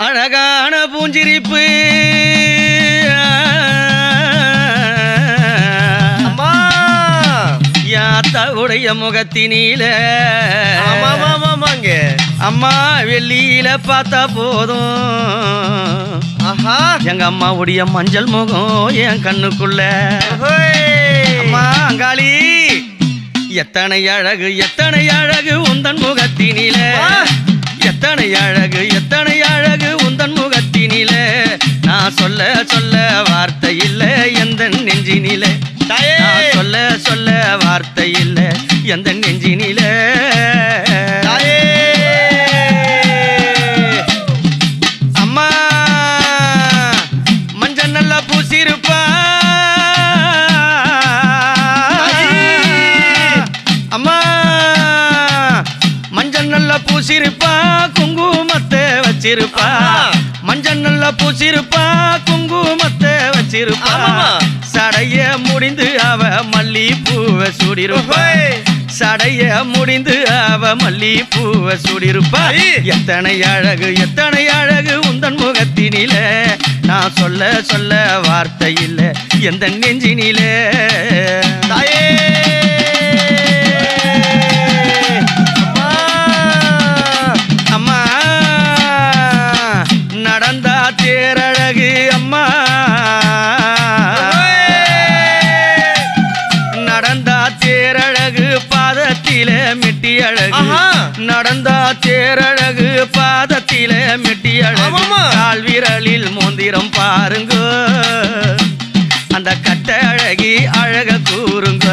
அழகான பூஞ்சிரிப்பு. அம்மா. யாத்தாவுடைய முகத்தினில. ஆமா ஆமா ஆமாங்க அம்மா வெள்ளியில பார்த்தா போதும். ஆஹா. எங்க அம்மாவுடைய மஞ்சள் முகம் என் கண்ணுக்குள்ள. அம்மா அங்காளி. எத்தனை அழகு எத்தனை அழகு உந்தன் முகத்தினில. எத்தனை அழகு எத்தனை அழகு உந்தன் முகத்தினில? நான் சொல்ல சொல்ல வார்த்தை இல்ல எந்த நெஞ்சினில. நான் சொல்ல சொல்ல வார்த்தை இல்ல எந்த நெஞ்சினிலே. வச்சிருப்பா. மஞ்சள் நல்லா பூசிருப்பா குங்குமத்தை வச்சிருப்பா. சடைய முடிந்து அவ மல்லி பூவை சூடிருப்பா. சடைய முடிந்து அவ மல்லி பூவை சூடிருப்பா. எத்தனை அழகு எத்தனை அழகு உந்தன் முகத்தினில நான் சொல்ல சொல்ல வார்த்தை இல்ல எந்த நெஞ்சினில தாயே. தேரழகு பாதத்தில மெட்டி அழகு. கால் விரலில் மோந்திரம் பாருங்க. அந்த கட்ட அழகி அழக கூறுங்க.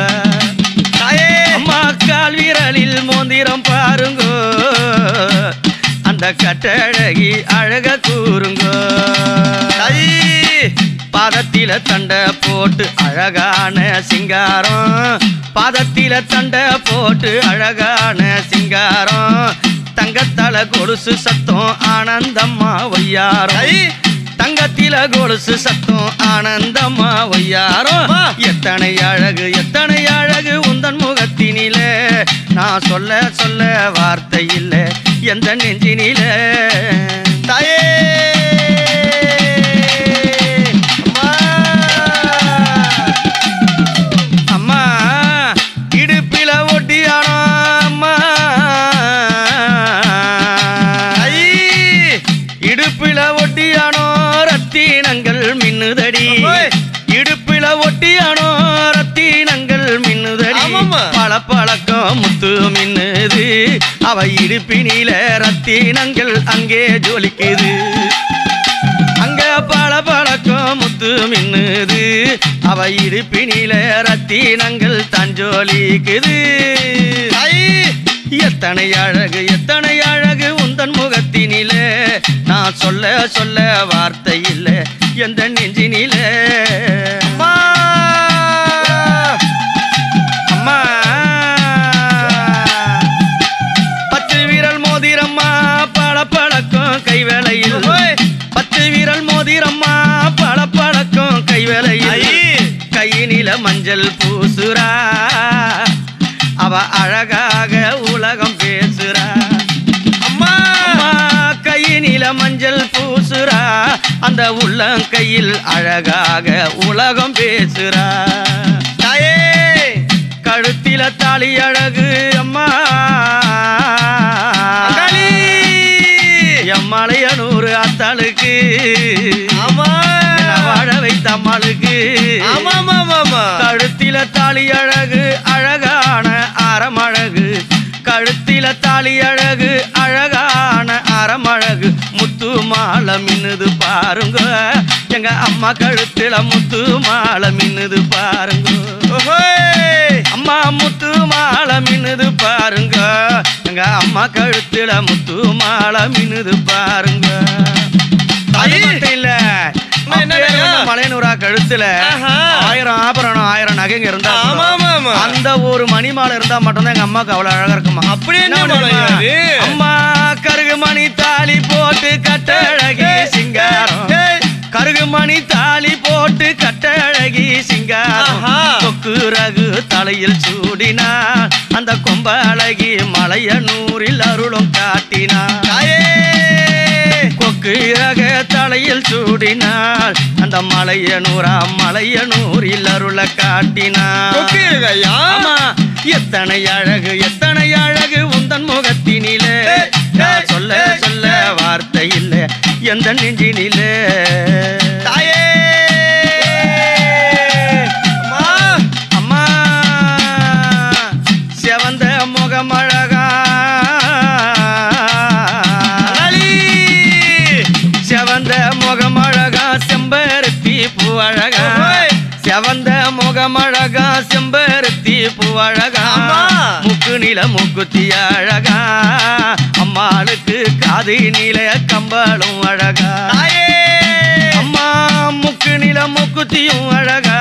அம்மா கால் விரலில் மோந்திரம் பாருங்க. அந்த கட்ட அழகி அழக கூறுங்க. பாதத்தில தண்டை போட்டு அழகான சிங்காரம். பாதத்தில தண்டை போட்டு அழகான சிங்காரம். தங்கத்தல கொலுசு சத்தம் ஆனந்தம்மா தாயி. தங்கத்தில கொலுசு சத்தம் ஆனந்தம்மா அம்மா. எத்தனை அழகு எத்தனை அழகு உந்தன் முகத்தினில நான் சொல்ல சொல்ல வார்த்தை இல்ல எந்த நெஞ்சினில பழக்கம் முத்து மின்னுது. அவ இடுப்பினில ரத்தினங்கள் அங்கே ஜொலிக்குது. அங்க பல பழக்கம் முத்து மின்னுது. அவ இடுப்பினில ரத்தினங்கள் தஞ்சோலிக்குது தாயி. எத்தனை அழகு எத்தனை அழகு உந்தன் முகத்தினில. நான் சொல்ல சொல்ல வார்த்தை இல்லை எந்த நெஞ்சினில. மோதிரம்மா பல பழக்கம் கைவேளையில் ஐ. கையினில மஞ்சள் பூசுரா அவ அழகாக உலகம் பேசுறா அம்மா. கையினில மஞ்சள் பூசுரா அந்த உள்ளங்கையில் அழகாக உலகம் பேசுறா தாயே. கழுத்தில தாலி அழகு அம்மா ஆமா. வாழ வைத்த அம்மாளுக்கு. கழுத்தில தாலி அழகு அழகான அறமழகு கழுத்தில தாலி அழகு அழகான அறமழகு முத்து மாலை மின்னுது பாருங்க எங்க அம்மா கழுத்தில முத்து மாலை மின்னுது பாருங்க. அம்மா முத்து மாலை மின்னுது பாருங்க எங்க அம்மா கழுத்தில முத்து மாலை மின்னுது பாருங்க அது. மட்டும் இல்ல மலையனூரா கழுத்துல. ஆயிரம் ஆபரணம் ஆயிரம் நகைங்க இருந்தா. அந்த ஒரு மணி மாலை இருந்தா மட்டும்தான் எங்க அம்மாக்கு அவ்வளவு அழகா இருக்குமா அப்படி? அம்மா கருகு மணி தாலி போட்டு கட்டழகி சிங்காரம். கருகு மணி தாலி போட்டு கட்டழகி சிங்காரம். கொக்கு ரகு தலையில் சூடினார் அந்த கொம்பழகி மலைய நூறில் அருளும் காட்டினார் தாயே. கொக்கு கொக்கு தலையில் சூடினாள். அந்த மலையனூரா மலையனூரில் அருள காட்டினாள். எத்தனை அழகு எத்தனை அழகு உந்தன் முகத்தினிலே. சொல்ல சொல்ல. வார்த்தை இல்ல எந்த நெஞ்சினிலே. செவந்த முகமழகா செம்பருத்தி பூ அழகா ஓஹோய். செவந்த முகமழகா செம்பருத்தி பூ அழகா அம்மா. முக்கு நில முக்குத்தி அழகா. அம்மாளுக்கு காது நில கம்பளும் அழகா. அம்மா முக்கு நில முக்குத்தியும் அழகா.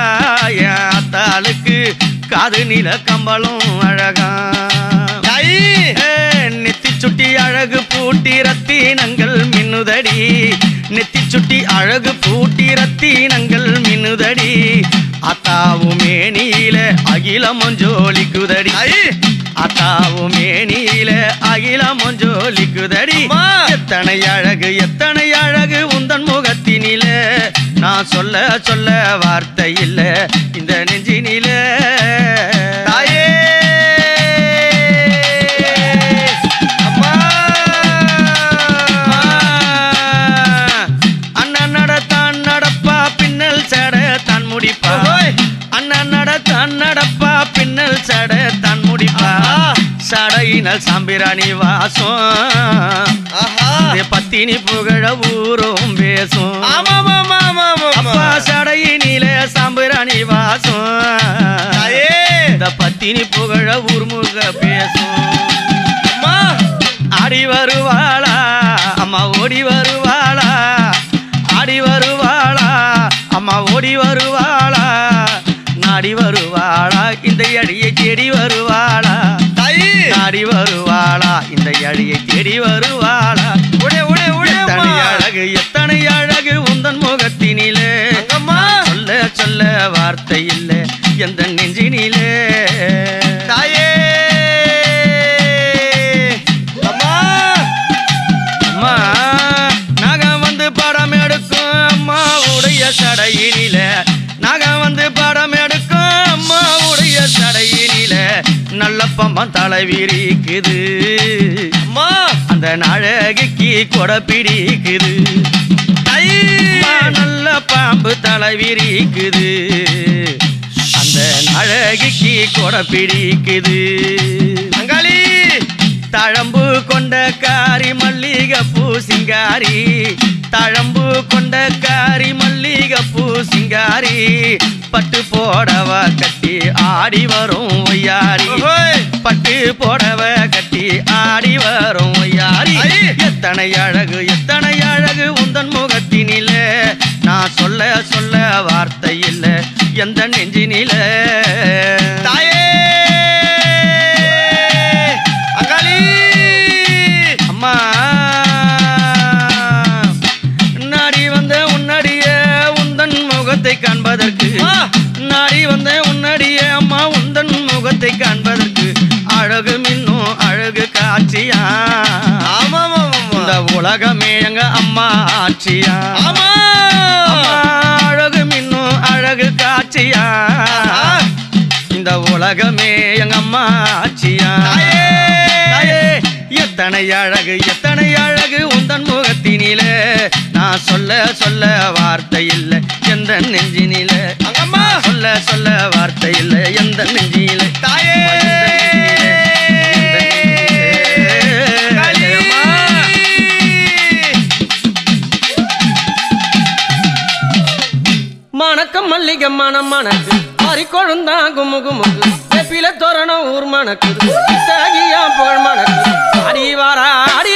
என் அத்தாளுக்கு காது நில கம்பளும் அழகா. ஏ, நெத்தி சுட்டி அழகு பூட்டி ரத்தினங்கள் மின்னுதடி. நெத்தி சுட்டி அழகு பூட்டி ரத்தினங்கள் மின்னுதடி. அத்தாவும் மேனியில அகிலமும் ஜோலிக்குதடி. அத்தாவும் மேனியில அகிலமும் ஜோலிக்குதடி. அம்மா. எத்தனை அழகு எத்தனை அழகு உந்தன் முகத்தினில. நான் சொல்ல சொல்ல வார்த்தை இல்ல. இந்த நெஞ்சினில சடையினல் சாம்பிராணி வாசம். பத்தினி புகழ ஊரும் பேசும் அப்பா சடையினில சாம்பிராணி வாசம். இந்த பத்தினி புகழ ஊர்முக பேசும். ஆடி வருவாளா? அம்மா ஓடி வருவாளா? ஆடி வருவாளா? அம்மா ஓடி வருவாளா? நாடி வருவாளா? இந்த அடியை தேடி வருவாளா? நாடி வருவாளா? இந்த அடியை தேடி வருவாளா? உடே உடே உடே அழகு எத்தனை அழகு உந்தன் முகத்தினிலே? சொல்ல சொல்ல வார்த்தை இல்ல. எந்த நெஞ்சினிலே? விரிக்குது. அந்த நழகிக்கு கொடை பிடிக்குது. நல்ல பாம்பு தலை விரிக்குது. அந்த நழகிக்கு கொடை பிடிக்குது. அங்காளி தழம்பு கொண்ட காரி மல்லிகை பூ சிங்காரி. தழம்பு கொண்ட காரி மல்லிகை பூ சிங்காரி பட்டு போடவ கட்டி ஆடி வரும் ஒய்யாரி. பட்டு போடவ கட்டி ஆடி வரும் ஒய்யாரி! எத்தனை அழகு எத்தனை அழகு உந்தன் முகத்தினிலே நான் சொல்ல சொல்ல வார்த்தை இல்ல எந்த நெஞ்சினில ஆமா இந்த உலகமே எங்க அம்மா ஆட்சியா? அழகு மின்னும் அழகு காட்சியா. இந்த உலகமே எங்க அம்மா ஆட்சியா? எத்தனை அழகு எத்தனை அழகு உந்தன் முகத்தினிலே? நான் சொல்ல சொல்ல வார்த்தை இல்லை எந்த நெஞ்சினில? சொல்ல சொல்ல வார்த்தை இல்லை மணக்கம் மல்லிகை மனம் மணக்கு. மாறி கொழுந்தா குமு குமுக்கு வெப்பில தோரணம் ஊர் மணக்குது இத்தகியா புகழ் மணக்கு. அடி வாரா அடி